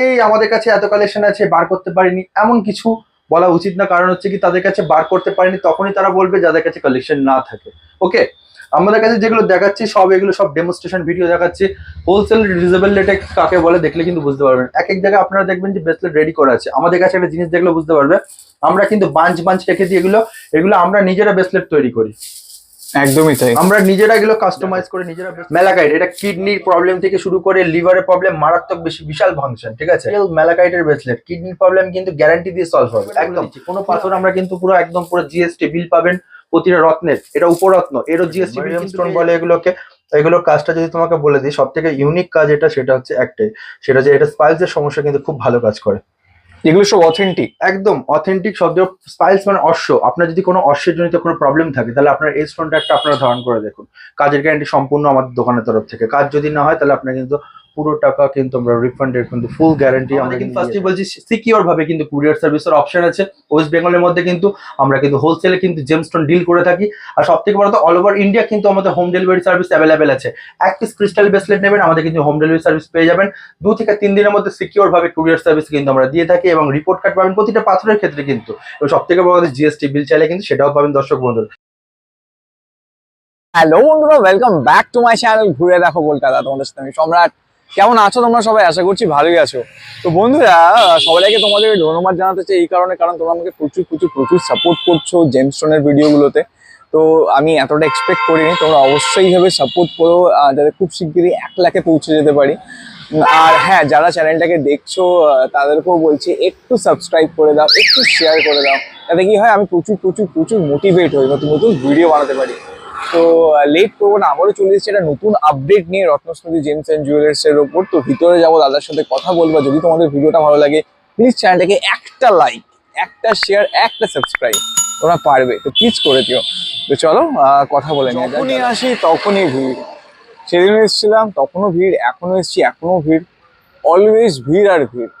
এই আমাদের কাছে এত কালেকশন আছে, বার করতে পারিনি। এমন কিছু বলা উচিত না, কারণ হচ্ছে কি, তাদের কাছে বার করতে পারিনি, তখনই তারা বলবে যাদের কাছে কালেকশন না থাকে। ওকে আমাদের কাছে যেগুলো দেখাচ্ছি, সব এগুলো সব ডেমোস্ট্রেশন ভিডিও দেখাচ্ছি। হোলসেল রিজনেবল রেটে কাকে বলে দেখলে কিন্তু বুঝতে পারবেন। এক এক জায়গায় আপনারা দেখবেন যে ব্রেসলেট রেডি করা আছে। আমাদের কাছে একটা জিনিস দেখলে বুঝতে পারবে, আমরা কিন্তু বাঞ্চ বাঞ্চ রেখেছি এগুলো। এগুলো আমরা নিজেরা ব্রেসলেট তৈরি করি। একদমই তাই। আমরা নিজেরা এগুলো কাস্টমাইজ করে নিজেরা মেলাকাইট এটা কিডনির প্রবলেম থেকে শুরু করে লিভারের প্রবলেম মারাত্মক বেশি বিশাল ফাংশন ঠিক আছে? মেলাকাইটের ব্রেসলেট কিডনির প্রবলেম কিন্তু গ্যারান্টি দিয়ে সলভ হবে একদম। কোনো পাথর আমরা কিন্তু পুরো একদম পুরো জিএসটি বিল পাবেন প্রতিটা রত্নের এটা উপরত্ন এরও জিএসটি বিল স্টোন বলে এগুলোকে এগুলোর কাজটা যদি তোমাকে বলে দিই সব থেকে ইউনিক কাজ এটা সেটা হচ্ছে একটাই সেটা যে এটা স্পাইলসের সমস্যা কিন্তু খুব ভালো কাজ করে। এগুলো সব অথেন্টিক একদম অথেন্টিক শব্দ স্পাইলস মানে অশ্ব। আপনার যদি কোনো অশ্বের জন্য কোনো প্রবলেম থাকে, তাহলে আপনার এজ কন্ট্রাক্টটা আপনারা ধারণ করে দেখুন। কাজের গ্যারান্টি সম্পূর্ণ আমাদের দোকানের তরফ থেকে। কাজ যদি না হয়, তাহলে আপনার কিন্তু পুরো টাকা কিন্তু আমরা রিফান্ডের কিন্তু ফুল গ্যারান্টি আমরা কিন্তু ফার্স্টই বলছি সিকিওর ভাবে কিন্তু কুরিয়ার সার্ভিসের অপশন আছে। ওয়েস্ট বেঙ্গলের মধ্যে কিন্তু আমরা কিন্তু হোলসেলে কিন্তু জেমস্টোন ডিল করে থাকি। আর সব থেকে বড় অল ওভার ইন্ডিয়া কিন্তু আমাদের হোম ডেলিভারি সার্ভিস অ্যাভেলেবেল আছে। এক পিস ক্রিস্টাল ব্রেসলেট নেবেন আমাদের কিন্তু হোম ডেলিভারি সার্ভিস পেয়ে যাবেন। দু থেকে তিন দিনের মধ্যে সিকিওর ভাবে কুরিয়ার সার্ভিস কিন্তু আমরা দিয়ে থাকি এবং রিপোর্ট কার্ড পাবেন প্রতিটা পাথরের ক্ষেত্রে কিন্তু। এবং সব থেকে বড় জিএসটি বিল চাইলে কিন্তু সেটাও পাবেন দর্শক বন্ধুরা। হ্যালো বন্ধুরা welcome back to my channel ঘুরে দেখো কলকাতা তোমাদের সাথে আমি সম্রাট। কেমন আছো তোমরা সবাই? আশা করছি ভালোই আছো। তো বন্ধুরা, সবাইকে তোমাদের ধন্যবাদ জানাতে চাই এই কারণে, কারণ তোমরা আমাকে প্রচুর প্রচুর প্রচুর সাপোর্ট করছ জেমস্টোনের ভিডিওগুলোতে তো আমি এতটা এক্সপেক্ট করিনি, তোমরা অবশ্যই ভাবে সাপোর্ট করো যাতে খুব শিগগিরই এক লাখে পৌঁছে যেতে পারি। আর হ্যাঁ যারা চ্যানেলটাকে দেখছ তাদেরকেও বলছি, একটু সাবস্ক্রাইব করে দাও, একটু শেয়ার করে দাও। তাতে কি হয়, আমি প্রচুর প্রচুর প্রচুর মোটিভেট হই, নতুন নতুন ভিডিও বানাতে পারি। তো লেট করব না, আবারও চলে এসেছি একটা নতুন আপডেট নিয়ে রত্নস্মৃতি জেমস অ্যান্ড জুয়েলার্স এর ওপর। তো ভিতরে যাব, দাদার সাথে কথা বলব। যদি তোমাদের ভিডিওটা ভালো লাগে প্লিজ চ্যানেলটাকে একটা লাইক একটা শেয়ার একটা সাবস্ক্রাইব তোমরা পারবে। তো প্লিজ করে দিও। তো চলো কথা বলে যখনই আসি, তখনই ভিড়। সেদিনও এসেছিলাম, তখনও ভিড়, এখনও এসেছি, এখনও ভিড়। অলওয়েজ ভিড় আর ভিড়।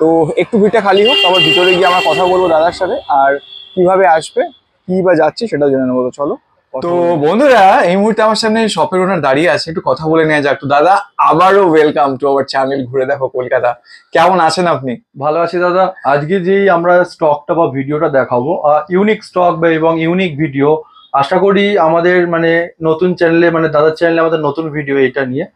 তো একটু ভিড়টা খালি হোক, তারপর ভিতরে গিয়ে আমরা কথা বলব দাদার সাথে, আর কীভাবে আসবে, কি বা যাচ্ছে সেটা জেনে নেব। তো চলো। তো বন্ধুরা এই মুহূর্তে আমার সামনে শপের ওনার দাঁড়িয়ে আছে একটু কথা বলে নেওয়া যাক। তো দাদা আবারও ওয়েলকাম টু আওয়ার চ্যানেল ঘুরে দেখো কলকাতা। কেমন আছেন আপনি? ভালো আছি দাদা। আজকে যেই আমরা স্টকটা বা ভিডিওটা দেখাবো ইউনিক স্টক বা এবং ইউনিক ভিডিও আশা করি আমাদের মানে নতুন চ্যানেলে মানে দাদার চ্যানেলে আমাদের নতুন ভিডিও এটা নিয়ে।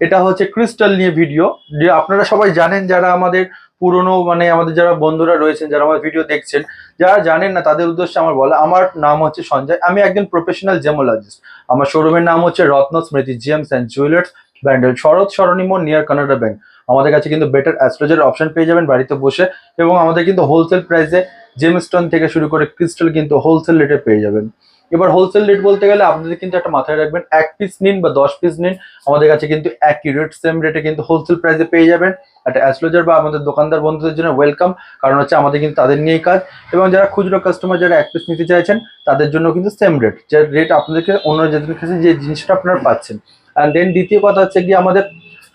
এটা হচ্ছে ক্রিস্টাল নিয়ে ভিডিও যে আপনারা সবাই জানেন যারা আমাদের পুরনো মানে আমাদের যারা বন্ধুরা রয়েছেন, যারা আমার ভিডিও দেখছেন, যারা জানেন না, তাদের উদ্দেশ্যে আমার বলা, আমার নাম হচ্ছে সঞ্জয়। আমি একজন প্রফেশনাল জেমোলজিস্ট আমার শোরুমের নাম হচ্ছে Ratna Smriti gems and jewellers Bandel Sarat সরণিমোর near Canada bank আমাদের কাছে কিন্তু বেটার অ্যাস্ট্রোলজার অপশন পেয়ে যাবেন বাড়িতে বসে এবং আমাদের কিন্তু হোলসেল প্রাইসে জেমস্টোন থেকে শুরু করে ক্রিস্টাল কিন্তু হোলসেল রেটে পেয়ে যাবেন। এবার হোলসেল রেট বলতে গেলে আপনাদের কিন্তু একটা মাথায় রাখবেন, এক পিস নিন বা দশ পিস নিন, আমাদের কাছে কিন্তু একই রেট সেম রেটে কিন্তু হোলসেল প্রাইসে পেয়ে যাবেন। একটা অ্যাস্ট্রোলজার বা আমাদের দোকানদার বন্ধুদের জন্য ওয়েলকাম কারণ হচ্ছে আমাদের কিন্তু তাদের নিয়েই কাজ। এবং যারা খুচরো কাস্টমার যারা এক পিস নিতে চাইছেন, তাদের জন্য কিন্তু সেম রেট যে রেট আপনাদেরকে অন্য যাদের কাছে যে জিনিসটা আপনারা পাচ্ছেন। অ্যান্ড দেন দ্বিতীয় কথা হচ্ছে কি আমাদের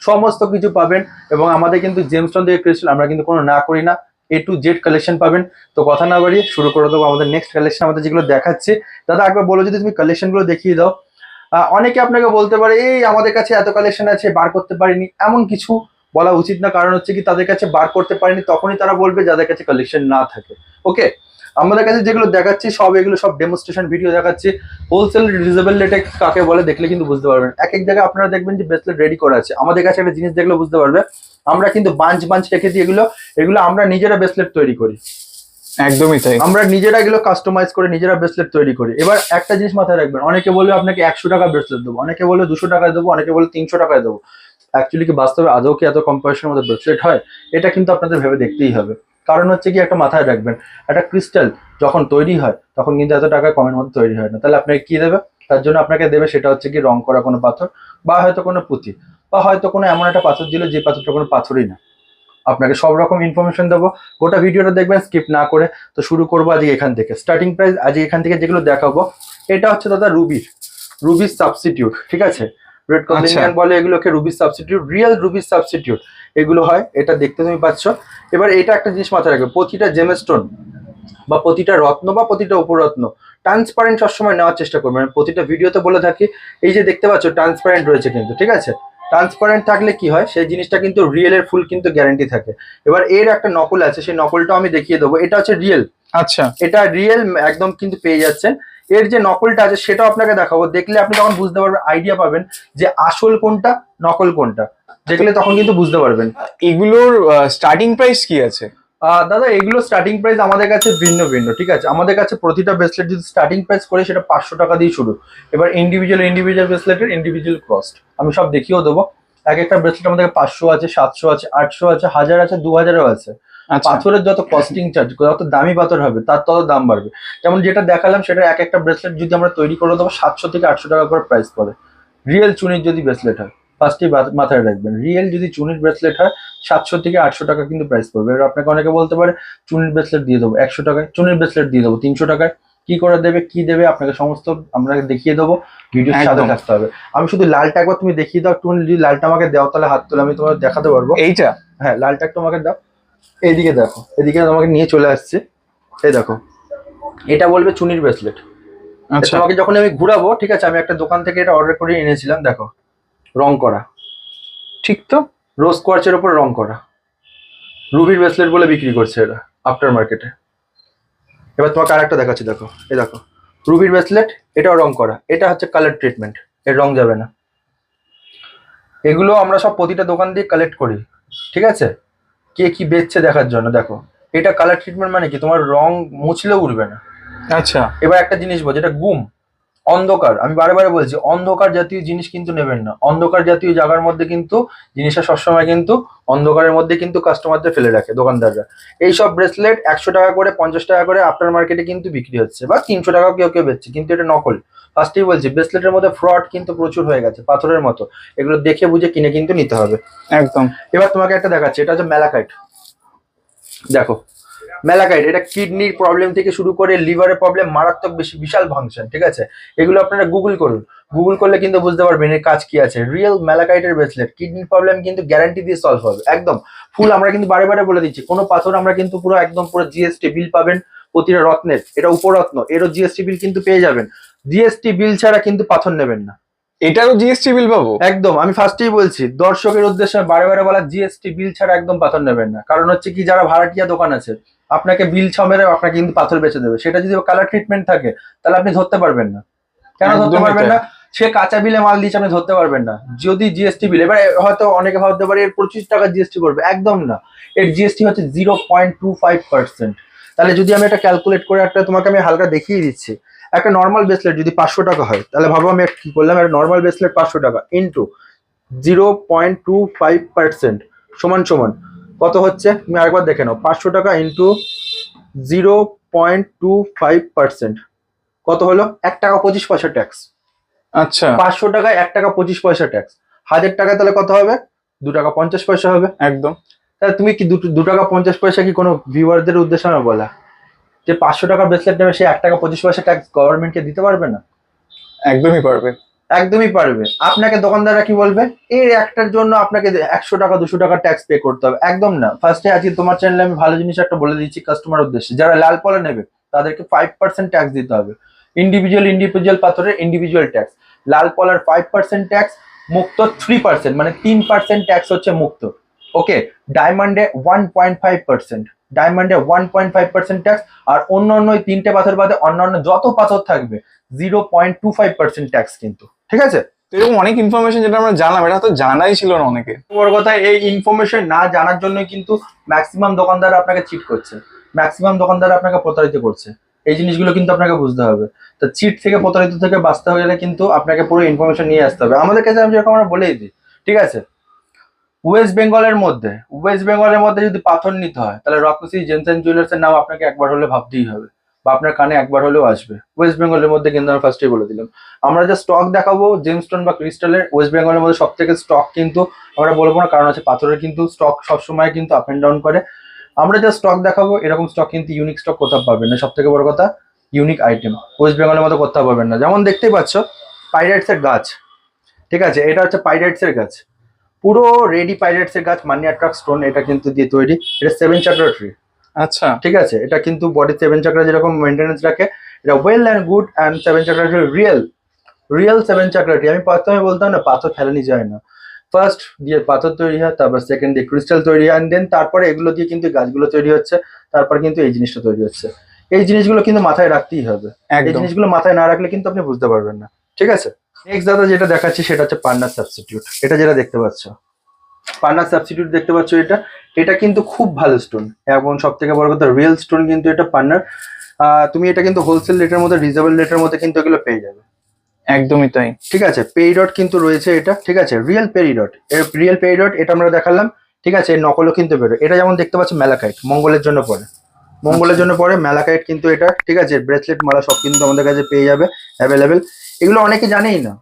সমস্ত কিছু পাবেন এবং আমাদের কিন্তু জেমস্টোন থেকে ক্রিস্টাল আমরা কিন্তু কোনো না করি না। এ টু জেড কালেকশন পাবেন। তো কথা না বাড়িয়ে শুরু করে দেবো আমাদের নেক্সট কালেকশন আমাদের যেগুলো দেখাচ্ছে। দাদা, একবার বলো যদি তুমি কালেকশনগুলো দেখিয়ে দাও। অনেকে আপনাকে বলতে পারে, এই আমাদের কাছে এত কালেকশন আছে, বার করতে পারিনি। এমন কিছু বলা উচিত না। কারণ হচ্ছে কি, তাদের কাছে বার করতে পারিনি, তখনই তারা বলবে যাদের কাছে কালেকশন না থাকে। ওকে আমাদের কাছে যেগুলো দেখাচ্ছি সব এগুলো সব ডেমোস্ট্রেশন ভিডিও দেখাচ্ছি। হোলসেল রিজনেবল রেটে কাকে বলে দেখলে কিন্তু বুঝতে পারবেন। এক এক জায়গায় আপনারা দেখবেন যে ব্রেসলেট রেডি করা আছে। আমাদের কাছে একটা জিনিস দেখলে বুঝতে পারবে। আমরা কিন্তু বাঞ্চ বাঞ্চ রেখেছি এগুলো এগুলো আমরা নিজেরা ব্রেসলেট তৈরি করি। একদমই তাই। আমরা নিজেরা এগুলো কাস্টমাইজ করে নিজেরা ব্রেসলেট তৈরি করি। এবার একটা জিনিস মাথায় রাখবেন অনেকে বলবে আপনাকে একশো টাকা ব্রেসলেট দেবো অনেকে বলে দুশো টাকায় দেবো অনেকে বলে তিনশো টাকায় দেবো। অ্যাকচুয়ালি কি বাস্তবে আদৌ কি এত কম পয়সার মধ্যে ব্রেসলেট হয়? এটা কিন্তু আপনাদের ভেবে দেখতেই হবে। কারণ হচ্ছে কি একটা মাথায় রাখবেন একটা ক্রিস্টাল যখন তৈরি হয় তখন কিন্তু এত টাকা কমের মধ্যে তৈরি হয় না। তাহলে আপনাকে কি দেবে? তার জন্য আপনাকে দেবে সেটা হচ্ছে কি রং করা কোনো পাথর বা হয়তো কোনো পুঁতি বা হয়তো কোনো এমন একটা পাথর দিল যে পাথরটা কোনো পাথরই না। আপনাকে সব রকম ইনফরমেশন দেবো। গোটা ভিডিওটা দেখবেন স্কিপ না করে তো শুরু করব আজকে এখান থেকে। স্টার্টিং প্রাইস আজকে এখান থেকে যেগুলো দেখাবো এটা হচ্ছে দাদা রুবির রুবির সাবস্টিটিউট ঠিক আছে? রেড কম্বিনেশন বলে এগুলোকে রুবির সাবস্টিটিউট রিয়েল রুবির সাবস্টিটিউট এগুলো হয় এটা দেখতে তুমি পাচ্ছ। এবার এটা একটা জিনিস মাথায় রাখবে প্রতিটা জেমস্টোন বা প্রতিটা রত্ন বা প্রতিটা উপরত্ন ট্রান্সপারেন্ট সবসময় নেওয়ার চেষ্টা করবেন আমি প্রতিটা ভিডিওতে বলে থাকি এই যে দেখতে পাচ্ছ ট্রান্সপারেন্ট রয়েছে কিন্তু ঠিক আছে? ট্রান্সপারেন্ট থাকলে কি হয়? সেই জিনিসটা কিন্তু রিয়েল এর ফুল কিন্তু গ্যারান্টি থাকে। এবার এর একটা নকল আছে সেই নকলটা আমি দেখিয়ে দেবো। এটা হচ্ছে রিয়েল আচ্ছা। এটা রিয়েল একদম কিন্তু পেয়ে যাচ্ছেন। এর যে নকলটা আছে সেটাও আপনাকে দেখাবো। দেখলে আপনি তখন বুঝতে পারবেন আইডিয়া পাবেন যে আসল কোনটা নকল কোনটা। দেখলে তখন কিন্তু বুঝতে পারবেন। এগুলোর স্টার্টিং প্রাইস কি আছে? আহ, দাদা এগুলো স্টার্টিং প্রাইস আমাদের কাছে ভিন্ন ভিন্ন ঠিক আছে? আমাদের কাছে প্রতিটা ব্রেসলেট যদি স্টার্টিং প্রাইস করে সেটা পাঁচশো টাকা দিয়ে শুরু। এবার ইন্ডিভিজুয়াল ইন্ডিভিজুয়াল ব্রেসলেটের ইন্ডিভিজুয়াল কস্ট আমি সব দেখিয়েও দেবো। এক একটা ব্রেসলেট আমাদের পাঁচশো আছে সাতশো আছে আটশো আছে হাজার আছে দু হাজারও আছে। আচ্ছা। পাথরের যত কস্টিং চার্জ যত দামি পাথর হবে তার তত দাম বাড়বে। যেমন যেটা দেখালাম সেটা এক একটা ব্রেসলেট যদি আমরা তৈরি করে দেবো সাতশো থেকে আটশো টাকা করে প্রাইস পড়ে। রিয়েল চুনির যদি ব্রেসলেট হয়। ফার্স্টেই মাথায় রাখবেন। রিয়েল যদি চুনির ব্রেসলেট হয় সাতশো থেকে আটশো টাকা কিন্তু প্রাইস পড়বে। এবার আপনাকে অনেকে বলতে পারে চুনির ব্রেসলেট দিয়ে দেবো একশো টাকায় চুনির ব্রেসলেট দিয়ে দেবো তিনশো টাকায়। কি করে দেবে কি দেবে আপনাকে সমস্ত আমরা দেখিয়ে দেবো। ভিডিও সাথে থাকতে হবে। আমি শুধু লালটা একবার তুমি দেখিয়ে দাও একটু যদি লালটা আমাকে দেও তাহলে হাত তুলে আমি তোমার দেখাতে পারব। এইটা? হ্যাঁ লালটা একটু আমাকে দাও। এইদিকে দেখো এদিকে আমাকে নিয়ে চলে আসছে। এই দেখো এটা বলবে চুনির ব্রেসলেট। আচ্ছা। তোমাকে যখন আমি ঘুরাবো ঠিক আছে আমি একটা দোকান থেকে এটা অর্ডার করে এনেছিলাম দেখো। রং করা। ঠিক তো? রোজ কোয়ার্চের ওপর রং করা। রুবির ব্রেসলেট বলে বিক্রি করছে এটা আফটার মার্কেটে এবার তোমাকে আরেকটা দেখাচ্ছি দেখো। এই দেখো। রুবির ব্রেসলেট এটাও রং করা। এটা হচ্ছে কালার ট্রিটমেন্ট এর রং যাবে না। এগুলো আমরা সব প্রতিটা দোকান দিয়ে কালেক্ট করি। ঠিক আছে? কে কি বেচছে দেখার জন্য। দেখো এটা কালার ট্রিটমেন্ট মানে কি? তোমার রং মুছলেও উঠবে না। আচ্ছা। এবার একটা জিনিস বল যেটা গুম। অন্ধকার আমি বারে বারে বলছি অন্ধকার জাতীয় জিনিস কিন্তু নেবেন না। অন্ধকার জাতীয় জায়গার মধ্যে কিন্তু জিনিসটা সবসময় কিন্তু অন্ধকারের মধ্যে কিন্তু কাস্টমারদের ফেলে রাখে দোকানদাররা। এইসব ব্রেসলেট একশো টাকা করে পঞ্চাশ টাকা করে আফটার মার্কেটে কিন্তু বিক্রি হচ্ছে বা তিনশো টাকা কেউ কেউ বেচছে কিন্তু এটা নকল। ফার্স্টেই বলছি ব্রেসলেটের মধ্যে ফ্রড কিন্তু প্রচুর হয়ে গেছে পাথরের মতো। এগুলো দেখে বুঝে কিনে কিন্তু নিতে হবে। একদম। এবার তোমাকে একটা দেখাচ্ছি এটা হচ্ছে ম্যালাকাইট দেখো ম্যালাকাইট এটা কিডনির প্রবলেম থেকে শুরু করে লিভারের প্রবলেম মারাত্মক বেশি বিশাল ফাংশন ঠিক আছে? এগুলো আপনারা গুগল করুন। গুগল করলে কিন্তু বুঝতে পারবেন এর কাজ কি আছে। রিয়েল ম্যালাকাইটের ব্রেসলেট কিডনির প্রবলেম কিন্তু গ্যারান্টি দিয়ে সলভ হবে একদম। ফুল আমরা কিন্তু বারে বারে বলে দিচ্ছি কোনো পাথর আমরা কিন্তু পুরো একদম পুরো জিএসটি বিল পাবেন প্রতিটা রত্নের এটা উপরত্ন এরও জিএসটি বিল কিন্তু পেয়ে যাবেন। জিএসটি বিল ছাড়া কিন্তু পাথর নেবেন না। এটারও জিএসটি বিল পাবো? একদম আমি ফার্স্টেই বলছি দর্শকের উদ্দেশ্যে বারে বারে বলা জিএসটি বিল ছাড়া একদম পাথর নেবেন না। কারণ হচ্ছে কি যারা ভাড়াটিয়া দোকান আছে আপনাকে বিল ছমেরে আপনাকে কিন্তু পাথর বেচে দেবে। সেটা যদি কালার ট্রিটমেন্ট থাকে তাহলে আপনি ধরতে পারবেন না। কেন ধরতে পারবেন না? সে কাঁচা বিলে মাল দিচ্ছে আপনি ধরতে পারবেন না। যদি জিএসটি বিল এবার হয়তো অনেকে ভাবতে পারে এর পঁচিশ টাকা জিএসটি করবে একদম না। এর জিএসটি হচ্ছে zero point two five percent তাহলে যদি আমি এটা ক্যালকুলেট করে একটা তোমাকে আমি হালকা দেখিয়ে দিচ্ছি। একটা নর্মাল ব্রেসলেট যদি পাঁচশো টাকা হয় তাহলে ভাবো আমি কি করলাম? একটা নর্মাল ব্রেসলেট পাঁচশো টাকা into zero point two five percent সমান সমান। কত হচ্ছে? তুমি আরেকবার দেখে নাও। পাঁচশো টাকা into zero point two five percent কত হলো? এক টাকা পঁচিশ পয়সা ট্যাক্স আচ্ছা। পাঁচশো টাকায় এক টাকা পঁচিশ পয়সা ট্যাক্স হাজার টাকা তাহলে কত হবে? দু টাকা পঞ্চাশ পয়সা হবে। একদম। তাহলে তুমি কি দু- টাকা পঞ্চাশ পয়সা কি কোনো ভিউয়ারদের উদ্দেশ্যে না বলা? যে পাঁচশো টাকা ব্রেসলেট নেবে সে এক টাকা পঁচিশ পয়সা ট্যাক্স গভর্নমেন্টকে দিতে পারবে না? একদমই পারবে। একদমই পারবে। আপনাকে দোকানদাররা কি বলবে? এর একটার জন্য আপনাকে একশো টাকা, দুশো টাকা ট্যাক্স পে করতে হবে। একদম না। ফার্স্টে আজকে তোমার চ্যানেলে আমি ভালো জিনিস একটা বলে দিচ্ছি কাস্টমার উদ্দেশ্যে। যারা লাল পলা নেবে, তাদেরকে ফাইভ পার্সেন্ট ট্যাক্স দিতে হবে। ইন্ডিভিজুয়াল ইন্ডিভিজুয়াল পাথরের ইন্ডিভিজুয়াল ট্যাক্স লাল পলার ফাইভ পার্সেন্ট ট্যাক্স মুক্ত থ্রি পার্সেন্ট মানে তিন পার্সেন্ট ট্যাক্স হচ্ছে মুক্ত। ওকে ডায়মন্ডে one point five percent ডায়মন্ডে one point five percent tax আর অন্য অন্য তিনটে পাথর বাদে অন্যান্য যত পাথর থাকবে zero point two five percent tax কিন্তু। ঠিক আছে? এরকম অনেক ইনফরমেশন যেটা আমরা জানলাম, এটা তো জানাই ছিল না অনেকে। বড় কথা, এই ইনফরমেশন না জানার জন্যই কিন্তু ম্যাক্সিমাম দোকানদার আপনাকে চিট করছে। ম্যাক্সিমাম দোকানদার আপনাকে প্রতারিত করছে। এই জিনিসগুলো কিন্তু আপনাকে বুঝতে হবে। তো চিট থেকে প্রতারিত থেকে বাঁচতে হলে কিন্তু আপনাকে পুরো ইনফরমেশন নিয়ে আসতে হবে। আমাদের কাছে আমি যেরকম আমরা বলেই দিই, ঠিক আছে? ওয়েস্ট বেঙ্গলের মধ্যে ওয়েস্ট বেঙ্গলের মধ্যে যদি পাথর নিতে হয়, তাহলে রকসি অ্যান্ড জুয়েলার্সের নাম আপনাকে একবার হলে ভাবতেই হবে। বা আপনার কানে একবার হলেও আসবে। ওয়েস্ট বেঙ্গলের মধ্যে কিন্তু আমি ফার্স্টেই বলে দিলাম। আমরা যে স্টক দেখাবো জেমস্টোন বা ক্রিস্টালের ওয়েস্ট বেঙ্গলের মধ্যে সব থেকে স্টক কিন্তু আমরা বলব না, কারণ আছে পাথরের কিন্তু স্টক সবসময় কিন্তু আপ অ্যান্ড ডাউন করে। আমরা যে স্টক দেখাবো, এরকম স্টক কিন্তু ইউনিক স্টক কোথাও পাবেন না। সব থেকে বড় কথা ইউনিক আইটেম ওয়েস্ট বেঙ্গলের মধ্যে কোথাও পাবেন না। যেমন দেখতেই পাচ্ছ পাইরেটসের গাছ। ঠিক আছে, এটা হচ্ছে পাইরেটসের গাছ। পুরো রেডি পাইরেটসের গাছ মানিয়া ট্রাক স্টোন এটা কিন্তু দিয়ে তৈরি। এটা সেভেন চাকরা ট্রি আচ্ছা। ঠিক আছে এটা কিন্তু বডি সেভেন চাকরা যেরকম মেনটেনেন্স রাখে এটা well and good and seven chakra real real seven chakra tree আমি প্রথমে বলতাম না পাথর ফেলানি যায় না। ফার্স্ট দিয়ে পাথর তৈরি হয় তারপর সেকেন্ড দিয়ে ক্রিস্টাল তৈরি হয় দেন তারপরে এগুলো দিয়ে কিন্তু গাছগুলো তৈরি হচ্ছে তারপর কিন্তু এই জিনিসটা তৈরি হচ্ছে। এই জিনিসগুলো কিন্তু মাথায় রাখতেই হবে। এই জিনিসগুলো মাথায় না রাখলে কিন্তু আপনি বুঝতে পারবেন না। ঠিক আছে? নেক্সট দাদা যেটা দেখাচ্ছি সেটা হচ্ছে পান্নার সাবস্টিটিউট এটা যেটা দেখতে পাচ্ছ। পান্নার সাবস্টিটিউট দেখতে পাচ্ছ এটা। এটা কিন্তু খুব ভালো স্টোন এবং সব থেকে বড় কথা রিয়েল স্টোন কিন্তু এটা পান্নার তুমি এটা কিন্তু হোলসেল রেটের মধ্যে রিজনেবল রেটের মধ্যে কিন্তু এগুলো পেয়ে যাবে। একদমই তাই। ঠিক আছে পেরিডট কিন্তু রয়েছে এটা ঠিক আছে? রিয়েল পেরিডট এর রিয়েল পেরিডট এটা আমরা দেখালাম ঠিক আছে? নকলও কিন্তু বেরো এটা যেমন দেখতে পাচ্ছ মেলাকাইট মঙ্গলের জন্য পরে। মঙ্গলের জন্য পরে মেলাকাইট কিন্তু এটা ঠিক আছে? ব্রেসলেট মালা সব কিন্তু আমাদের কাছে পেয়ে যাবে অ্যাভেলেবেল এগুলো অনেকে জানেই না।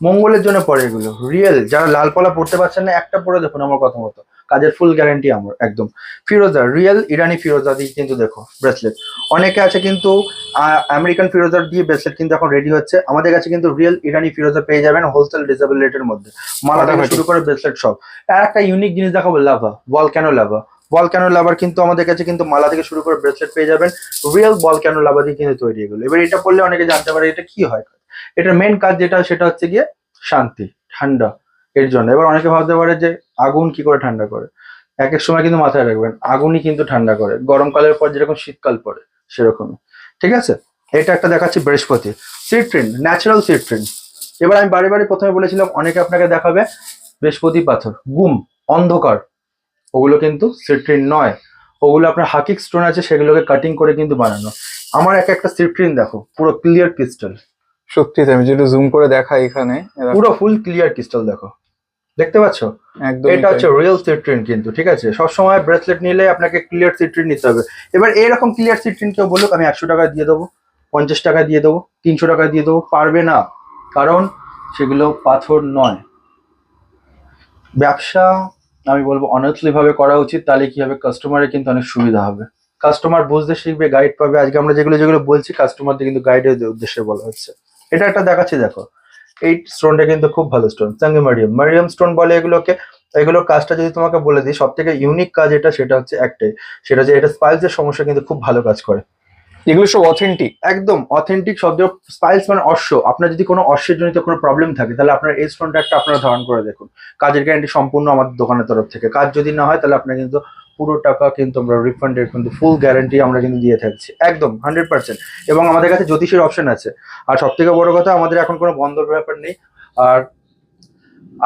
মঙ্গলের জন্য পরে এগুলো। রিয়েল যারা লাল পলা পড়তে পারছেন না একটা পরে দেখুন আমার কথা মতো। কাজের ফুল গ্যারান্টি আমার একদম। ফিরোজা রিয়েল ইরানি ফিরোজা দিয়ে কিন্তু দেখো ব্রেসলেট অনেকে আছে কিন্তু আমেরিকান ফিরোজার দিয়ে ব্রেসলেট কিন্তু এখন রেডি হচ্ছে। আমাদের কাছে কিন্তু রিয়েল ইরানি ফিরোজা পেয়ে যাবেন হোলসেল রিজনেবল রেটের মধ্যে। মালা থেকে শুরু করে ব্রেসলেট সব আর একটা ইউনিক জিনিস দেখাবো লাভা বল কেন লাভা বল কেন লাভার কিন্তু আমাদের কাছে কিন্তু মালা থেকে শুরু করে ব্রেসলেট পেয়ে যাবেন। রিয়েল বল কেন লাভা দিয়ে কিন্তু তৈরি এগুলো। এবার এটা পড়লে অনেকে জানতে পারে এটা কি হয়? এটার মেন কাজ যেটা, সেটা হচ্ছে গিয়ে শান্তি, ঠান্ডা এর জন্য। এবার অনেকে ভাবতে পারে যে আগুন কি করে ঠান্ডা করে? এক এক সময় কিন্তু মাথায় রাখবেন, আগুনই কিন্তু ঠান্ডা করে। গরমকালের পর যেরকম শীতকাল পরে সেরকমই। ঠিক আছে? এটা একটা দেখাচ্ছি বৃহস্পতি। সিট্রিন ন্যাচারাল সিট্রিন এবার আমি বারে বারে প্রথমে বলেছিলাম, অনেকে আপনাকে দেখাবে বৃহস্পতি পাথর, গুম, অন্ধকার। ওগুলো কিন্তু সিট্রিন নয়। ওগুলো আপনার হাকিক স্টোন আছে, সেগুলোকে কাটিং করে কিন্তু বানানো। আমার এক একটা সিট্রিন দেখো, পুরো ক্লিয়ার ক্রিস্টাল সত্যি আমি যদি জুম করে দেখাই এখানে পুরো ফুল ক্লিয়ার ক্রিস্টাল দেখো। দেখতে পাচ্ছ? একদম এটা হচ্ছে রিয়েল সিট্রিন কিন্তু ঠিক আছে? সবসময় ব্রেসলেট নিলে আপনাকে ক্লিয়ার সিট্রিন নিতে হবে। এবার এরকম ক্লিয়ার সিট্রিন কেউ বলুক আমি একশো টাকা দিয়ে দেবো পঞ্চাশ টাকা দিয়ে দেবো তিনশো টাকা দিয়ে দেবো পারবে না। কারণ সেগুলো পাথর নয়। ব্যবসা আমি বলব অনেস্টলি ভাবে করা উচিত তাহলে কি হবে? কাস্টমারের কিন্তু অনেক সুবিধা হবে। কাস্টমার বুঝতে শিখবে গাইড পাবে। আজকে আমরা যেগুলো যেগুলো বলছি কাস্টমারদের কিন্তু গাইডের উদ্দেশ্যে বলা হচ্ছে। এটা একটা দেখাচ্ছি, দেখো। এই স্টোনটা কিন্তু খুব ভালো স্টোন চাঙ্গে মারিয়াম। মারিয়াম স্টোন বলে এগুলোকে, এগুলোর কাজটা যদি তোমাকে বলে দিই সব থেকে ইউনিক কাজ এটা সেটা হচ্ছে একটাই। সেটা যে এটা স্পাইলসের সমস্যা কিন্তু খুব ভালো কাজ করে। এগুলো সব অথেন্টিক একদম অথেন্টিক শব্দ স্পাইলস মানে অশ্ব। আপনার যদি কোনো অশ্বের জনিত কোনো প্রবলেম থাকে, তাহলে আপনার এই একটা আপনারা ধারণ করে দেখুন। কাজের গ্যারান্টি সম্পূর্ণ আমাদের দোকানের তরফ থেকে। কাজ যদি না হয়, তাহলে আপনার কিন্তু পুরো টাকা কিন্তু আমরা রিফান্ডের কিন্তু ফুল গ্যারান্টি আমরা কিন্তু দিয়ে থাকছি। একদম হান্ড্রেড পার্সেন্ট এবং আমাদের কাছে জ্যোতিষের অপশন আছে। আর সব থেকে বড় কথা, আমাদের এখন কোনো বন্ধর ব্যাপার নেই। আর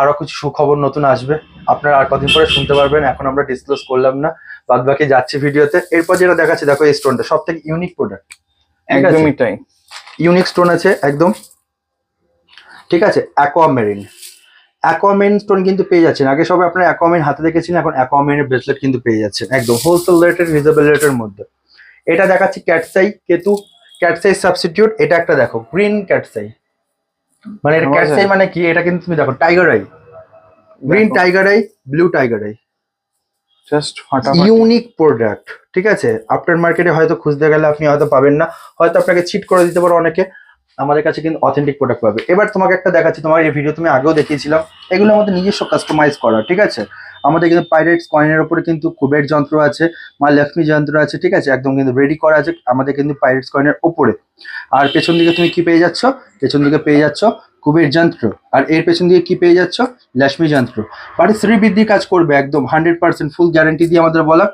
আরও কিছু সুখবর নতুন আসবে। আপনারা আর কদিন পরে শুনতে পারবেন। এখন আমরা ডিসক্লোজ করলাম না। বাদ বাকি যাচ্ছে ভিডিওতে। এরপর যেটা দেখাচ্ছে দেখো এই স্টোনটা সব থেকে ইউনিক প্রোডাক্ট। একদমই তাই। ইউনিক স্টোন আছে একদম। ঠিক আছে? অ্যাকোয়ামেরিন অ্যাকোয়ামেরিন স্টোন কিন্তু পেয়ে যাচ্ছেন। আগে সবাই আপনার অ্যাকোয়ামেরিন হাতে দেখেছিলেন এখন অ্যাকোয়ামেরিনের ব্রেসলেট কিন্তু পেয়ে যাচ্ছেন। একদম হোলসেল রেটের রিজনেবল রেটের মধ্যে। এটা দেখাচ্ছি ক্যাটসাই কেতু। ক্যাটসাই সাবস্টিটিউট এটা একটা দেখো গ্রিন ক্যাটসাই মানে ক্যাটসাই মানে কি? এটা কিন্তু তুমি দেখো tiger eye green tiger eye blue tiger eye just ফাটাফাটি। ইউনিক প্রোডাক্ট ঠিক আছে? আপনার মার্কেটে হয়তো খুঁজতে গেলে আপনি হয়তো পাবেন না। হয়তো আপনাকে চিট করে দিতে পারো অনেকে। আমাদের কাছে কিন্তু অথেন্টিক প্রোডাক্ট পাবে। এবার তোমাকে একটা দেখাচ্ছি, তোমার এই ভিডিও তুমি আগেও দেখিয়েছিলাম। এগুলো আমাদের নিজস্ব কাস্টমাইজ করা, ঠিক আছে? আমাদের কিন্তু পাইরেটস কয়েনের উপরে কিন্তু কুবের যন্ত্র আছে, মা লক্ষ্মী যন্ত্র আছে, ঠিক আছে? একদম কিন্তু রেডি করা আছে আমাদের কিন্তু পাইরেটস কয়েনের উপরে। আর পেছন দিকে তুমি কি পেয়ে যাচ্ছ? পেছন দিকে পেয়ে যাচ্ছ কুবের যন্ত্র। আর এর পেছন দিয়ে কি পেয়ে যাচ্ছ? লক্ষ্মী যন্ত্র। বাড়ির শ্রীবৃদ্ধি কাজ করবে একদম হান্ড্রেড পার্সেন্ট ফুল গ্যারান্টি দিয়ে আমাদের বলা।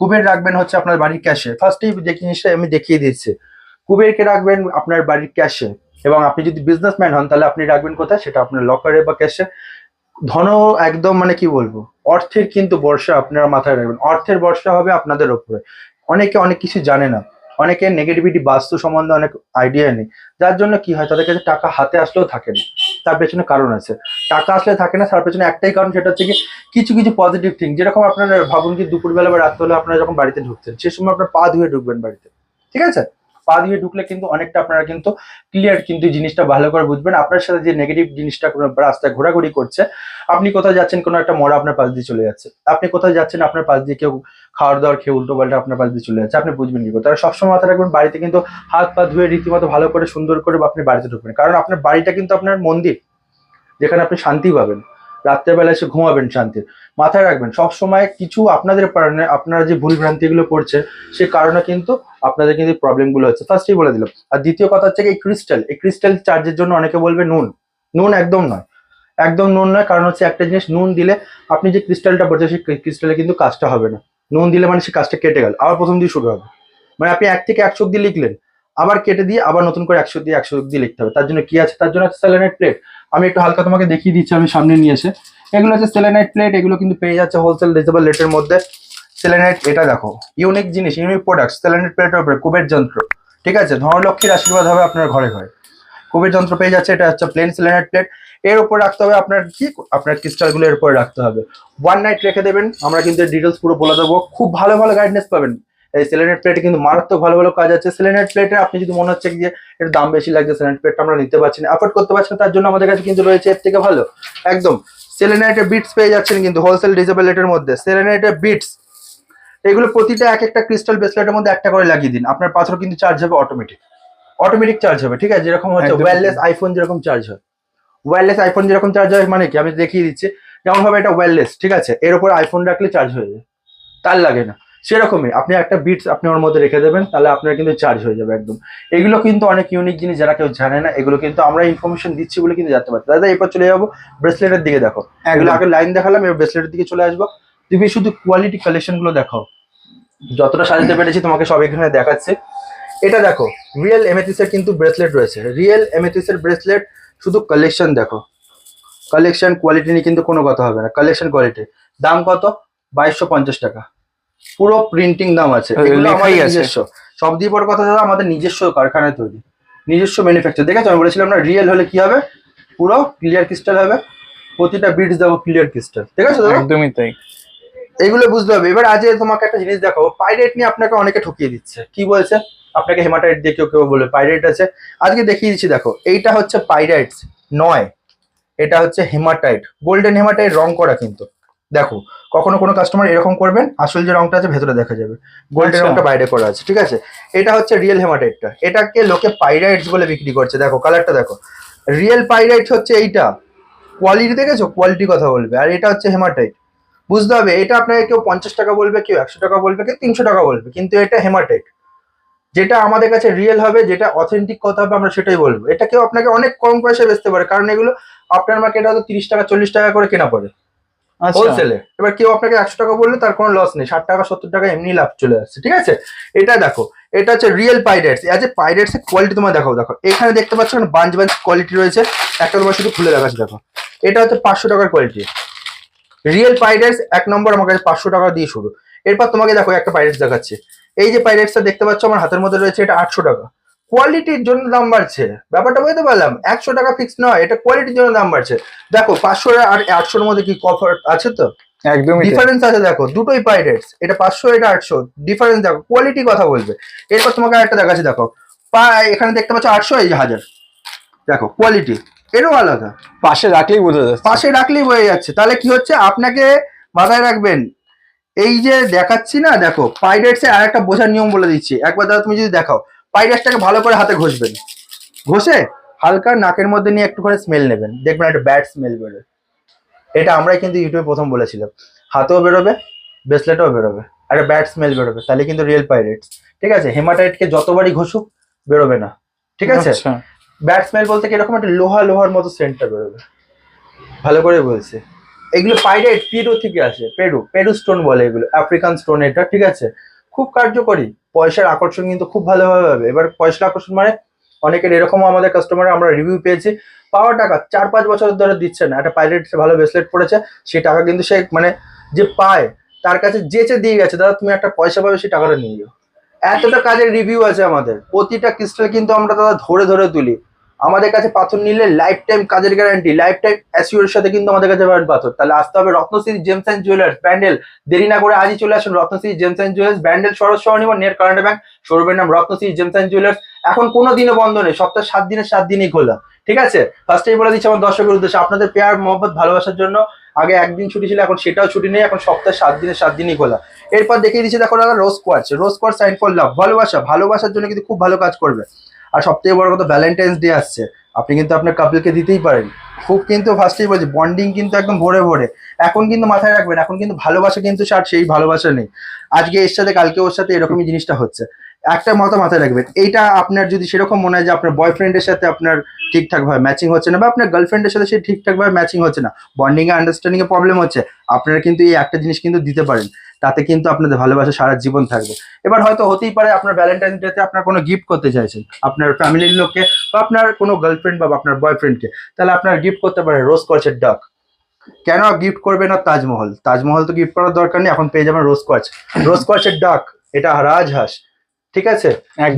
কুবের রাখবেন হচ্ছে আপনার বাড়ির ক্যাশে ফার্স্টেই যে জিনিসটা আমি দেখিয়ে দিচ্ছি কুবেরকে রাখবেন আপনার বাড়ির ক্যাশে এবং আপনি যদি বিজনেসম্যান হন, তাহলে আপনি রাখবেন কোথায়? সেটা আপনার লকারে বা ক্যাশে ধন একদম মানে কি বলব? অর্থের কিন্তু বর্ষা আপনারা মাথায় রাখবেন। অর্থের বর্ষা হবে আপনাদের ওপরে অনেকে অনেক কিছু জানে না। অনেকে নেগেটিভিটি বাস্তু সম্বন্ধে অনেক আইডিয়া নেই। যার জন্য কি হয়? তাদের কাছে টাকা হাতে আসলেও থাকে না। তার পেছনে কারণ আছে। টাকা আসলে থাকে না, তার পেছনে একটাই কারণ সেটা হচ্ছে কি, কিছু কিছু পজিটিভ থিং যেরকম আপনারা ভাবুন কি, দুপুরবেলা বা রাত্রবেলা আপনারা যখন বাড়িতে ঢুকতেন, সে সময় আপনার পা ধুয়ে ঢুকবেন বাড়িতে। ঠিক আছে? পা দিয়ে ঢুকলে কিন্তু অনেকটা আপনারা কিন্তু ক্লিয়ার কিন্তু জিনিসটা ভালো করে বুঝবেন। আপনার সাথে যে নেগেটিভ জিনিসটা কোনো রাস্তায় ঘোরাঘুরি করছে, আপনি কোথাও যাচ্ছেন, কোনো একটা মরা আপনার পাশ দিয়ে চলে যাচ্ছে। আপনি কোথাও যাচ্ছেন, আপনার পাশ দিয়ে কেউ খাওয়ার দাওয়ার, খেয়ে উল্টো পাল্টা আপনার পাশ দিয়ে চলে যাচ্ছে। আপনি বুঝবেন কি করে? তারা সবসময় মাথায় রাখবেন, বাড়িতে কিন্তু হাত পা ধুয়ে রীতিমতো ভালো করে সুন্দর করে আপনি বাড়িতে ঢুকবেন। কারণ আপনার বাড়িটা কিন্তু আপনার মন্দির, যেখানে আপনি শান্তি পাবেন। রাত্রেবেলা এসে ঘুমাবেন শান্তির। মাথায় রাখবেন সব সময় কিছু আপনাদের কারণে আপনারা যে ভুল ভ্রান্তিগুলো করছে, সে কারণে কিন্তু আপনাদের কিন্তু প্রবলেমগুলো হচ্ছে। ফার্স্টেই বলে দিলাম। আর দ্বিতীয় কথা হচ্ছে এই ক্রিস্টাল এই ক্রিস্টাল চার্জের জন্য অনেকে বলবে নুন। নুন একদম নয়। একদম নুন নয়, কারণ হচ্ছে একটা জিনিস, নুন দিলে আপনি যে ক্রিস্টালটা পড়ছে সেই ক্রিস্টালে কিন্তু কাজটা হবে না। নুন দিলে মানে সেই কাজটা কেটে গেল। আবার প্রথম দিয়ে শুরু হবে। মানে আপনি এক থেকে একশো দিয়ে লিখলেন, আবার কেটে দিয়ে আবার নতুন করে একশো দিয়ে একশো দিয়ে লিখতে হবে। তার জন্য কি আছে? তার জন্য আছে সেলেনাইট প্লেট আমি একটু হালকা তোমাকে দেখিয়ে দিচ্ছি, আমি সামনে নিয়ে এসে। এগুলো হচ্ছে সেলেনাইট প্লেট এগুলো কিন্তু পেয়ে যাচ্ছে হোলসেল রিজনেবল রেটের মধ্যে। সেলেনাইট এটা দেখো ইউনিক জিনিস ইউনিক প্রোডাক্ট সেলেনাইট প্লেটের উপরে, কুবের যন্ত্র। ঠিক আছে? ধনলক্ষ্মীর আশীর্বাদ হবে আপনার ঘরে ঘরে। কুবের যন্ত্র পেয়ে যাচ্ছে, এটা হচ্ছে প্লেন সেলেনাইট প্লেট এর উপর রাখতে হবে আপনার কি? আপনার ক্রিস্টালগুলো এর উপরে রাখতে হবে। ওয়ান নাইট রেখে দেবেন, আমরা কিন্তু ডিটেলস পুরো বলে দেবো। খুব ভালো ভালো গাইডনেস পাবেন। এই সেলেনাইট প্লেটে কিন্তু মারাত্মক ভালো ভালো কাজ আছে। সেলেনাইট প্লেটে আপনি যদি মনে হচ্ছে যে এর দাম বেশি লাগছে সেলেনাইট প্লেটটা আমরা নিতে পারছি না অ্যাফোর্ড করতে পারছি না তার জন্য আমাদের কাছে কিন্তু রয়েছে এর থেকে ভালো। একদম। সেলেনাইটের বিটস পেয়ে যাচ্ছেন কিন্তু হোলসেল ডিজেবল রেটের মধ্যে। সেলেনাইটের বিটস এগুলো প্রতিটা এক একটা ক্রিস্টাল ব্রেসলেটের মধ্যে একটা করে লাগিয়ে দিন। আপনার পাথর কিন্তু চার্জ হবে অটোমেটিক অটোমেটিক চার্জ হবে ঠিক আছে? যেরকম হচ্ছে ওয়্যারলেস আইফোন যেরকম চার্জ হয়। ওয়্যারলেস আইফোন যেরকম চার্জ হয় মানে কি? আমি দেখিয়ে দিচ্ছি। যেমন ভাবে এটা ওয়্যারলেস ঠিক আছে? এর উপর আইফোন রাখলে চার্জ হয়ে যায়। তার লাগে না। সেরকমই আপনি একটা বিটস আপনি ওর মধ্যে রেখে দেবেন তাহলে আপনার কিন্তু চার্জ হয়ে যাবে একদম। এগুলো কিন্তু অনেক ইউনিক জিনিস যারা কেউ জানে না এগুলো কিন্তু আমরা ইনফরমেশন দিচ্ছি বলে কিন্তু জানতে পারছি। দাদা এরপর চলে যাব ব্রেসলেটের দিকে দেখো। এগুলো আগে লাইন দেখালাম এবার ব্রেসলেটের দিকে চলে আসব। তুমি শুধু কোয়ালিটি কালেকশনগুলো দেখাও। যতটা সাজাতে পেরেছি তোমাকে সব এখানে দেখাচ্ছে। এটা দেখো রিয়েল এমেথিসের কিন্তু ব্রেসলেট রয়েছে। রিয়েল এমেথিসের ব্রেসলেট শুধু কালেকশন দেখো। কালেকশন কোয়ালিটি নিয়ে কিন্তু কোনো কথা হবে না। কালেকশন কোয়ালিটি দাম কত? বাইশশো পঞ্চাশ টাকা। পুরো প্রিন্টিং দাম আছে। এগুলো আমাদের নিজস্ব। সব দিয়ে বড় কথা দাদা আমাদের নিজস্ব কারখানায় তৈরি। নিজস্ব ম্যানুফ্যাকচার দেখেছ? আমি বলেছিলাম না রিয়েল হলে কি হবে? পুরো ক্লিয়ার ক্রিস্টাল হবে। প্রতিটা বিটস দেবো ক্লিয়ার ক্রিস্টাল ঠিক আছে দাদা? একদমই তাই। এইগুলো বুঝতে হবে। এবার আজ তোমাকে একটা জিনিস দেখো পাইরেট নিয়ে আপনাকে অনেকে ঠকিয়ে দিচ্ছে। কি বলছে? আপনাকে হেমাটাইট দিয়ে কেউ কেউ বলবে পাইরেট আছে। আজকে দেখিয়ে দিচ্ছি দেখো। এইটা হচ্ছে পাইরাইটস নয়। এটা হচ্ছে হেমাটাইট গোল্ডেন হেমাটাইট রং করা কিন্তু। দেখো কখনো কোনো কাস্টমার এরকম করবেন আসল যে রংটা আছে ভেতরে দেখা যাবে। গোল্ডেন আচ্ছা। রংটা বাইরে করা আছে ঠিক আছে? এটা হচ্ছে রিয়েল হেমাটাইটটা এটাকে লোকে পাইরাইটস বলে বিক্রি করছে। দেখো কালারটা দেখো। রিয়েল পাইরাইট হচ্ছে এইটা। কোয়ালিটি দেখেছ? কোয়ালিটি কথা বলবে। আর এটা হচ্ছে হেমাটাইট বুঝতে হবে এটা আপনাকে কেউ পঞ্চাশ টাকা বলবে কেউ একশো টাকা বলবে কেউ তিনশো টাকা বলবে কিন্তু এটা হেমাটাইট যেটা আমাদের কাছে রিয়েল হবে যেটা অথেন্টিক কথা হবে আমরা সেটাই বলব। এটা কেউ আপনাকে অনেক কম পয়সায় বেচতে পারে কারণ এগুলো আপনার মার্কেটে হয়তো তিরিশ টাকা চল্লিশ টাকা করে কেনা পড়ে। হোলসেলে এবার কেউ আপনাকে একশো টাকা বললে তার কোনো লস নেই। ষাট টাকা, সত্তর টাকা, এমনি লাভ চলে আসছে, ঠিক আছে? এটা দেখো, এটা হচ্ছে রিয়েল পাইরেটস আজ পাইরেটস এর কোয়ালিটি তোমার দেখো দেখো। এখানে দেখতে পাচ্ছ বাঞ্চ বাঞ্চ কোয়ালিটি রয়েছে। একটা তোমার শুধু খুলে দেখাচ্ছি, দেখো। এটা হচ্ছে পাঁচশো টাকার কোয়ালিটি রিয়েল পাইরেটস এক নম্বর আমার কাছে পাঁচশো টাকা দিয়ে শুরু। এরপর তোমাকে দেখো একটা পাইরেটস দেখাচ্ছে। এই যে পাইরেটসটা দেখতে পাচ্ছ, আমার হাতের মধ্যে রয়েছে, এটা আটশো টাকা। কোয়ালিটির জন্য দাম বাড়ছে। ব্যাপারটা বুঝতে পারলাম? একশো টাকা ফিক্স নয় এটা কোয়ালিটির জন্য দাম বাড়ছে। দেখো পাঁচশো আর আটশোর মধ্যে কি কফার আছে তো? একদমই ডিফারেন্স আছে দেখো দুটোই পাইরেটস এটা পাঁচশো এটা আটশো। ডিফারেন্স দেখো কোয়ালিটি কথা বলবে। এরপর তোমাকে একটা দেখাচ্ছি দেখো। পা এখানে দেখতে পাচ্ছ আটশো এই হাজার। দেখো কোয়ালিটি এরও আলাদা। পাশে রাখলেই বোঝা যাচ্ছে। পাশে রাখলেই যাচ্ছে। তাহলে কি হচ্ছে? আপনাকে মাথায় রাখবেন এই যে দেখাচ্ছি না দেখো পাইরেটস এর আরেকটা বোঝার নিয়ম বলে দিচ্ছি। একবার দাদা তুমি যদি দেখাও পাইরেটসটাকে ভালো করে হাতে ঘষবেন। ঘষে হালকা নাকের মধ্যে নিয়ে একটু করে স্মেল নেবেন। দেখবেন একটা ব্যাড স্মেল বেরোবে এটা আমরাই কিন্তু ইউটিউবে প্রথম বলেছিলাম। হাতেও বেরোবে ব্রেসলেটও বেরোবে। আর ব্যাড স্মেল বেরোবে। তাহলে কিন্তু রিয়েল পাইরেটস ঠিক আছে? হেমাটাইটকে যতবারই ঘষুক বেরোবে না। ঠিক আছে? আচ্ছা। ব্যাড স্মেল বলতে কি এরকম একটা লোহা লোহার মতো সেন্টটা বেরোবে। ভালো করে বলছে। এগুলো পাইরেট পেরু থেকে আসে। পেরু পেরু স্টোন বলে এগুলো। আফ্রিকান স্টোন এটা। ঠিক আছে? খুব কার্যকরী। পয়সার আকর্ষণ কিন্তু খুব ভালোভাবে হবে। এবার পয়সার আকর্ষণ মানে অনেকের এরকমও আমাদের কাস্টমার আমরা রিভিউ পেয়েছি। পাওয়ার টাকা চার পাঁচ বছর ধরে দিচ্ছে না। একটা পাইরেট ভালো ব্রেসলেট পড়েছে, সেই টাকা কিন্তু সে মানে যে পায়, তার কাছে যেচে দিয়ে গেছে, দাদা, তুমি একটা পয়সা পাবে, সেই টাকাটা নিয়ে যাও। এতটা কাজের রিভিউ আছে আমাদের। প্রতিটা ক্রিস্টাল কিন্তু আমরা দাদা ধরে ধরে তুলি। আমাদের কাছে পাথর নিলে লাইফ টাইম কাজের গ্যারান্টি লাইফ টাইম অ্যাসিওর সাথে কিন্তু আমাদের কাছে পাবেন পাথর। তাহলে আসতে হবে Ratnashree gems and jewellers Bandel. দেরি না করে আজই চলে আসুন Ratnashree gems and jewellers Bandel সরস সহনিব নিয়ার কারেন্ট ব্যাংক শোরুমের নাম রত্নশ্রী জেমস অ্যান্ড জুয়েলার্স এখন কোনো দিনও বন্ধ নেই, সপ্তাহে সাত দিনের সাত দিনই খোলা। ঠিক আছে? ফার্স্টেই বলে দিচ্ছি আমার দর্শকের উদ্দেশ্যে, আপনাদের পেয়ার মোহাম্মত ভালোবাসার জন্য। আগে একদিন ছুটি ছিল, এখন সেটাও ছুটি নেই, এখন সপ্তাহে সাত দিনের সাত দিনই খোলা। এরপর দেখিয়ে দিচ্ছি, দেখো rose quartz rose quartz sign for love ভালোবাসা। ভালোবাসার জন্য কিন্তু খুব ভালো কাজ করবে। আর সব থেকে বড় কথা ভ্যালেন্টাইন্স ডে আসছে। আপনি কিন্তু আপনার কাপলকে দিতেই পারেন। খুব কিন্তু ফার্স্টেই বলছি বন্ডিং কিন্তু একদম ভরে ভরে। এখন কিন্তু মাথায় রাখবেন, এখন কিন্তু ভালোবাসা কিন্তু আর সেই ভালোবাসা নেই। আজকে এর সাথে, কালকে ওর সাথে এরকমই জিনিসটা হচ্ছে। একটা মাথা মাথায় রাখবেন, এইটা আপনার যদি সেরকম মনে হয় যে আপনার বয়ফ্রেন্ডের সাথে আপনার ঠিকঠাকভাবে ম্যাচিং হচ্ছে না, বা আপনার গার্লফ্রেন্ডের সাথে সে ঠিকঠাকভাবে ম্যাচিং হচ্ছে না। বন্ডিংয়ে আন্ডারস্ট্যান্ডিংয়ে প্রবলেম হচ্ছে। আপনারা কিন্তু এই একটা জিনিস কিন্তু দিতে পারেন। তাতে কিন্তু আপনাদের ভালোবাসা সারা জীবন থাকবে। এবার হয়তো হতেই পারে আপনার ভ্যালেন্টাইন ডেতে আপনার কোনো গিফট করতে চাইছেন। আপনার ফ্যামিলির লোককে বা আপনার কোনো গার্লফ্রেন্ড বা আপনার বয়ফ্রেন্ডকে তাহলে আপনার গিফট করতে পারে রোজ কচের ডাক কেন গিফট করবে না তাজমহল? তাজমহল তো গিফট করার দরকার নেই, এখন পেয়ে যাবেন রোজ কোয়াচ রোজ কচের ডাক এটা রাজহাঁস। ঠিক আছে?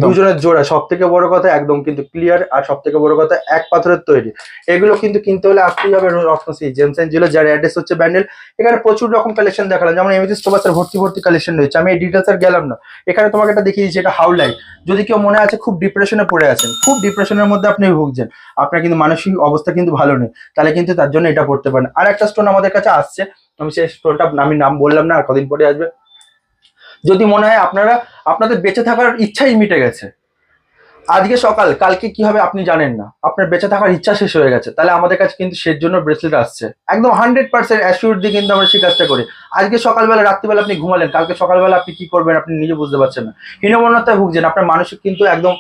দুজনের জোড়া সব থেকে বড় কথা একদম কিন্তু ক্লিয়ার আর সব থেকে বড় কথা এক পাথরের তৈরি। এগুলো কিন্তু কিনতে হলে আসতেই হবে রত্নশ্রী জেমস এন্ড জুয়েলার যার অ্যাড্রেস হচ্ছে ব্যান্ডেল এখানে প্রচুর রকম কালেকশন দেখালাম যেমন এমএসি স্টোবাসের ভর্তি ভর্তি কালেকশন রয়েছে। আমি এই ডিটেলস আর গেলাম না। এখানে তোমাকে একটা দেখিয়ে দিচ্ছি এটা হাউলাই যদি কেউ মনে আছে খুব ডিপ্রেশনে পড়ে আছেন খুব ডিপ্রেশনের মধ্যে আপনি ভুগছেন আপনার কিন্তু মানসিক অবস্থা কিন্তু ভালো নেই তাহলে কিন্তু তার জন্য এটা পড়তে পারেন। আর একটা স্টোন আমাদের কাছে আসছে আমি সেই স্টোনটা আমি নাম বললাম না আর কদিন পরে আসবে। যদি মনে হয় আপনারা, আপনাদের বেঁচে থাকার ইচ্ছাই মিটে গেছে। আজকে সকাল, কালকে কি হবে আপনি জানেন না। আপনার বেঁচে থাকার ইচ্ছা শেষ হয়ে গেছে। তাহলে আমাদের কাছে কিন্তু সের জন্য ব্রেসলেট আসছে। একদম হান্ড্রেড পার্সেন্ট অ্যাসিউর দিয়ে কিন্তু আমরা সেই কাজটা করি। আজকে সকালবেলা, রাত্রিবেলা আপনি ঘুমালেন, কালকে সকালবেলা আপনি কি করবেন আপনি নিজে বুঝতে পারছেন না। হীনমন্যতায় ভুগছেন, আপনার মানসিক কিন্তু একদম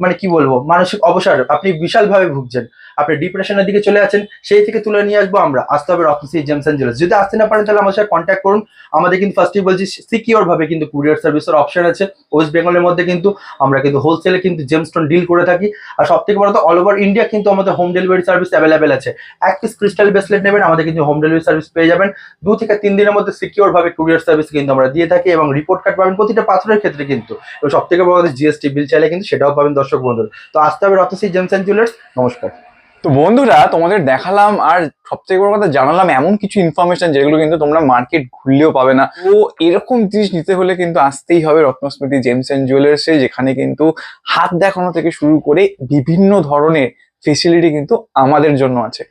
মানে কি বলব, মানসিক অবসর আপনি বিশালভাবে ভুগছেন। আপনি ডিপ্রেশনের দিকে চলে আছেন, সেই থেকে তুলে নিয়ে আসব আমরা। আসতে হবে রকসি জেমস অ্যান্ড জুয়েলার্স যদি আসতে না পারেন তাহলে আমাদের সাথে কন্ট্যাক্ট করুন। আমাদের কিন্তু ফার্স্টই বলছি সিকিওর ভাবে কিন্তু কুরিয়ার সার্ভিসের অপশন আছে। ওয়েস্ট বেঙ্গলের মধ্যে কিন্তু আমরা কিন্তু হোলসেলে কিন্তু জেমস্টোন ডিল করে থাকি। আর সব থেকে বড় তো অল ওভার ইন্ডিয়া কিন্তু আমাদের হোম ডেলিভারি সার্ভিস অ্যাভেলেবেল আছে। এক পিস ক্রিস্টাল ব্রেসলেট নেবেন, আমাদের কিন্তু হোম ডেলিভারি সার্ভিস পেয়ে যাবেন। দু থেকে তিন দিনের মধ্যে সিকিওর ভাবে কুরিয়ার সার্ভিস কিন্তু আমরা দিয়ে থাকি এবং রিপোর্ট কার্ড পাবেন প্রতিটা পাথরের ক্ষেত্রে কিন্তু। এবং সব থেকে বড় জিএসটি বিল চাইলে কিন্তু সেটাও পাবেন দর্শক বন্ধুরা। তো আসতে হবে রতসি জেমস অ্যান্ড জুয়েলার্স নমস্কার। তো বন্ধুরা, তোমাদের দেখালাম আর সব থেকে বড় কথা, জানালাম এমন কিছু ইনফরমেশন যেগুলো কিন্তু তোমরা মার্কেট ঘুরলেও পাবে না। তো এরকম জিনিস নিতে হলে কিন্তু আসতেই হবে রত্নস্মৃতি জেমস অ্যান্ড জুয়েলার্সে যেখানে কিন্তু হাত দেখানো থেকে শুরু করে বিভিন্ন ধরনের ফেসিলিটি কিন্তু আমাদের জন্য আছে।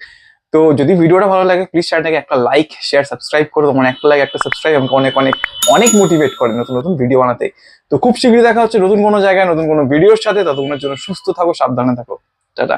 তো যদি ভিডিওটা ভালো লাগে প্লিজ চ্যানেলটাকে একটা লাইক শেয়ার সাবস্ক্রাইব করো। তোমার একটা লাইক একটা সাবস্ক্রাইব আমাকে অনেক অনেক অনেক মোটিভেট করে নতুন নতুন ভিডিও বানাতে। তো খুব শীঘ্রই দেখা হচ্ছে নতুন কোনো জায়গায়, নতুন কোনো ভিডিওর সাথে। ততক্ষণের জন্য সুস্থ থাকো, সাবধানে থাকো। টাটা।